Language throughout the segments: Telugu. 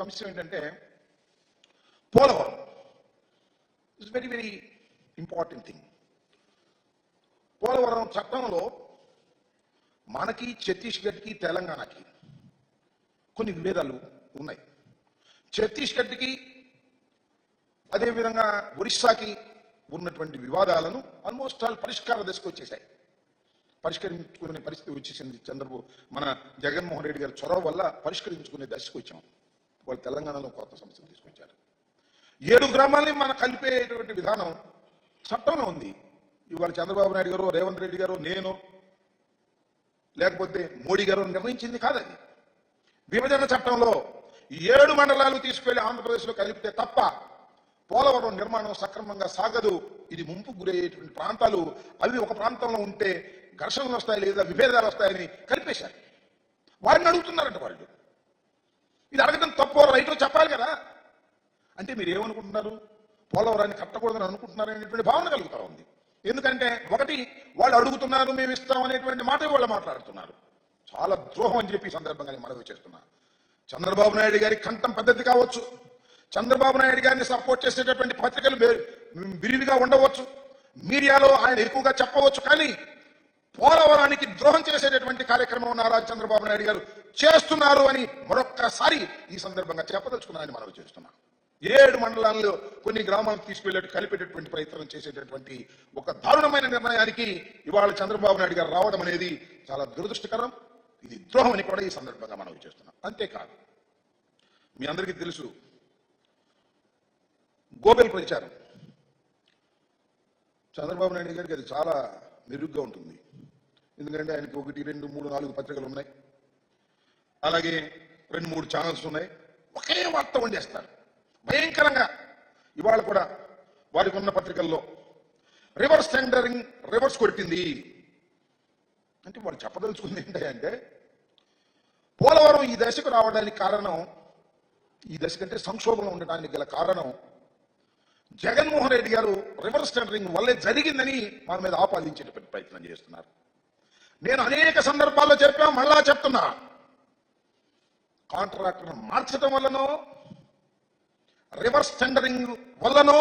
ఇంకొక అంశం ఏంటంటే Polavaram. It's very very important thing Polavaram చట్టంలో మనకి ఛత్తీస్గఢ్కి తెలంగాణకి కొన్ని విభేదాలు ఉన్నాయి. ఛత్తీస్గఢ్కి అదేవిధంగా ఒరిస్సాకి ఉన్నటువంటి వివాదాలను ఆల్మోస్ట్ ఆల్ పరిష్కార దశకు వచ్చేసాయి పరిష్కరించుకునే పరిస్థితి వచ్చేసింది చంద్రబాబు మన జగన్మోహన్ రెడ్డి గారి చొరవ వల్ల పరిష్కరించుకునే దశకు వచ్చాము వాళ్ళు తెలంగాణలో కొత్త సమస్యలు తీసుకొచ్చారు. ఏడు గ్రామాల్ని మన కలిపేటువంటి విధానం చట్టంలో ఉంది. ఇవాళ చంద్రబాబు నాయుడు గారు రేవంత్ రెడ్డి గారు నేను లేకపోతే మోడీ గారు నిర్ణయించింది కాదది. విభజన చట్టంలో ఏడు మండలాలు తీసుకువెళ్ళి ఆంధ్రప్రదేశ్లో కలిపితే తప్ప పోలవరం నిర్మాణం సక్రమంగా సాగదు. ఇది ముంపు గురయ్యేటువంటి ప్రాంతాలు. అవి ఒక ప్రాంతంలో ఉంటే ఘర్షణలు వస్తాయి లేదా విభేదాలు వస్తాయని కలిపేశారు. వాడిని అడుగుతున్నారంట వాళ్ళు. ఇది అడగడం తప్పు రైతులు చెప్పాలి కదా. అంటే మీరు ఏమనుకుంటున్నారు? పోలవరాన్ని కట్టకూడదని అనుకుంటున్నారు అనేటువంటి భావన కలుగుతూ ఉంది. ఎందుకంటే ఒకటి వాళ్ళు అడుగుతున్నారు మేము ఇస్తాం అనేటువంటి మాట వాళ్ళు మాట్లాడుతున్నారు. చాలా ద్రోహం అని చెప్పి సందర్భంగా నేను మనవి చేస్తున్నా. చంద్రబాబు నాయుడు గారి కంఠం పద్ధతి కావచ్చు. చంద్రబాబు నాయుడు గారిని సపోర్ట్ చేసేటటువంటి పత్రికలు విరివిగా ఉండవచ్చు. మీడియాలో ఆయన ఎక్కువగా చెప్పవచ్చు. కానీ పోలవరానికి ద్రోహం చేసేటటువంటి కార్యక్రమం నారా చంద్రబాబు నాయుడు గారు చేస్తున్నారు అని మరొక్కసారి ఈ సందర్భంగా చెప్పదలుచుకున్నానని మనవి చేస్తున్నాం ఏడు మండలాల్లో కొన్ని గ్రామాలకు తీసుకెళ్ళేట్టు కలిపేటటువంటి ప్రయత్నం చేసేటటువంటి ఒక దారుణమైన నిర్ణయానికి ఇవాళ చంద్రబాబు నాయుడు గారు రావడం అనేది చాలా దురదృష్టకరం. ఇది ద్రోహం అని కూడా ఈ సందర్భంగా మనవి చేస్తున్నాం అంతేకాదు మీ అందరికీ తెలుసు గోబెల్ ప్రచారం. చంద్రబాబు నాయుడు గారికి అది చాలా మెరుగ్గా ఉంటుంది. ఎందుకంటే ఆయనకి ఒకటి రెండు మూడు నాలుగు పత్రికలు ఉన్నాయి. అలాగే రెండు మూడు ఛానల్స్ ఉన్నాయి. ఒకే వార్త వండేస్తారు. భయంకరంగా. ఇవాళ కూడా వారికి ఉన్న పత్రికల్లో రివర్స్ టెండరింగ్ రివర్స్ కొట్టింది. అంటే వాడు చెప్పదలుచుకుంది ఏంటంటే పోలవరం ఈ దశకు రావడానికి కారణం ఈ దశ కంటే సంక్షోభంలో ఉండడానికి గల కారణం జగన్మోహన్ రెడ్డి గారు రివర్స్ టెండరింగ్ వల్లే జరిగిందని మన మీద ఆపాదించేటటువంటి ప్రయత్నం చేస్తున్నారు. నేను అనేక సందర్భాల్లో చెప్పా మళ్ళా చెప్తున్నా. కాంట్రాక్టర్ మార్చడం వల్లనో రివర్స్ టెండరింగ్ వల్లనో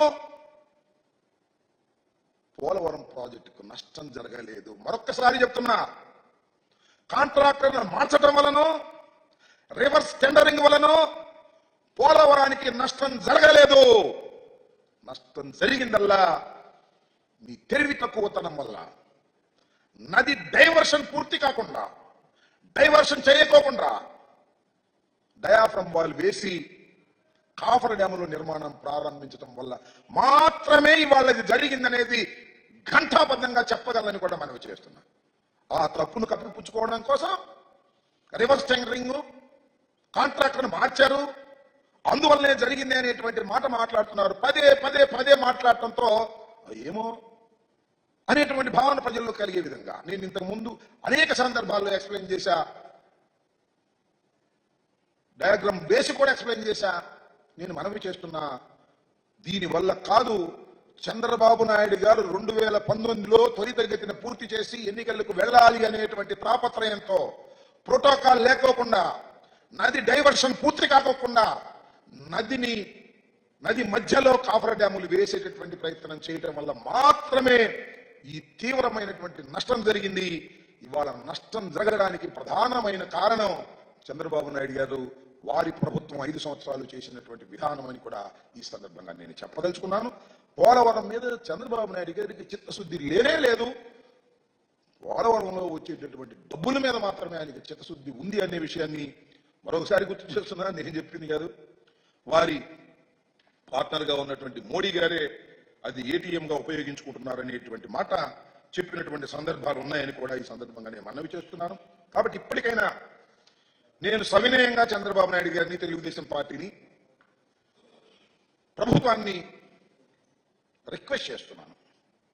పోలవరం ప్రాజెక్టుకు నష్టం జరగలేదు. మరొక్కసారి చెప్తున్నా కాంట్రాక్టర్లను మార్చడం వలనో రివర్స్ టెండరింగ్ వలనో పోలవరానికి నష్టం జరగలేదు. నష్టం జరిగిందల్లా మీ తెలివి తక్కువతనం వల్ల. నది డైవర్షన్ పూర్తి కాకుండా డైవర్షన్ చేయకోకుండా డయాఫ్రమ్ వాల్ వేసి కాఫర్ డ్యాములు నిర్మాణం ప్రారంభించడం వల్ల మాత్రమే ఇవాళ ఇది జరిగిందనేది ఘంటాబద్ధంగా చెప్పగలని కూడా మనం చేస్తున్నాం. ఆ తప్పును కప్పిపుచ్చుకోవడం కోసం రివర్స్ టెండరింగ్ కాంట్రాక్టర్ను మార్చారు. అందువల్లనే జరిగింది అనేటువంటి మాట మాట్లాడుతున్నారు. పదే పదే పదే మాట్లాడటంతో ఏమో అనేటువంటి భావన ప్రజల్లో కలిగే విధంగా నేను ఇంతకు ముందు అనేక సందర్భాల్లో ఎక్స్ప్లెయిన్ చేశా. డయాగ్రామ్ వేసి కూడా ఎక్స్ప్లెయిన్ చేశా. నేను మనవి చేస్తున్నా. దీనివల్ల కాదు చంద్రబాబు నాయుడు గారు రెండు వేల పంతొమ్మిదిలో త్వరితగతిన పూర్తి చేసి ఎన్నికలకు వెళ్ళాలి అనేటువంటి తాపత్రయంతో ప్రోటోకాల్ లేకోకుండా నది డైవర్షన్ పూర్తి కాకోకుండా నదిని నది మధ్యలో కాఫర్ డ్యాములు వేసేటటువంటి ప్రయత్నం చేయటం వల్ల మాత్రమే ఈ తీవ్రమైనటువంటి నష్టం జరిగింది. ఇవాళ నష్టం జరగడానికి ప్రధానమైన కారణం చంద్రబాబు నాయుడు గారు వారి ప్రభుత్వం ఐదు సంవత్సరాలు చేసినటువంటి విధానం అని కూడా ఈ సందర్భంగా నేను చెప్పదలుచుకున్నాను. పోలవరం మీద చంద్రబాబు నాయుడు గారికి చిత్తశుద్ధి లేనే లేదు. పోలవరంలో వచ్చేటటువంటి డబ్బుల మీద మాత్రమే ఆయనకి చిత్తశుద్ధి ఉంది అనే విషయాన్ని మరొకసారి గుర్తు చేస్తున్నా నేను చెప్పింది కాదు. వారి పార్ట్నర్గా ఉన్నటువంటి మోడీ గారే అది ఏటీఎం గా ఉపయోగించుకుంటున్నారు అనేటువంటి మాట చెప్పినటువంటి సందర్భాలు ఉన్నాయని కూడా ఈ సందర్భంగా నేను మనవి చేస్తున్నాను. కాబట్టి ఇప్పటికైనా నేను సవినయంగా చంద్రబాబు నాయుడు గారిని తెలుగుదేశం పార్టీని ప్రభుత్వాన్ని రిక్వెస్ట్ చేస్తున్నాను.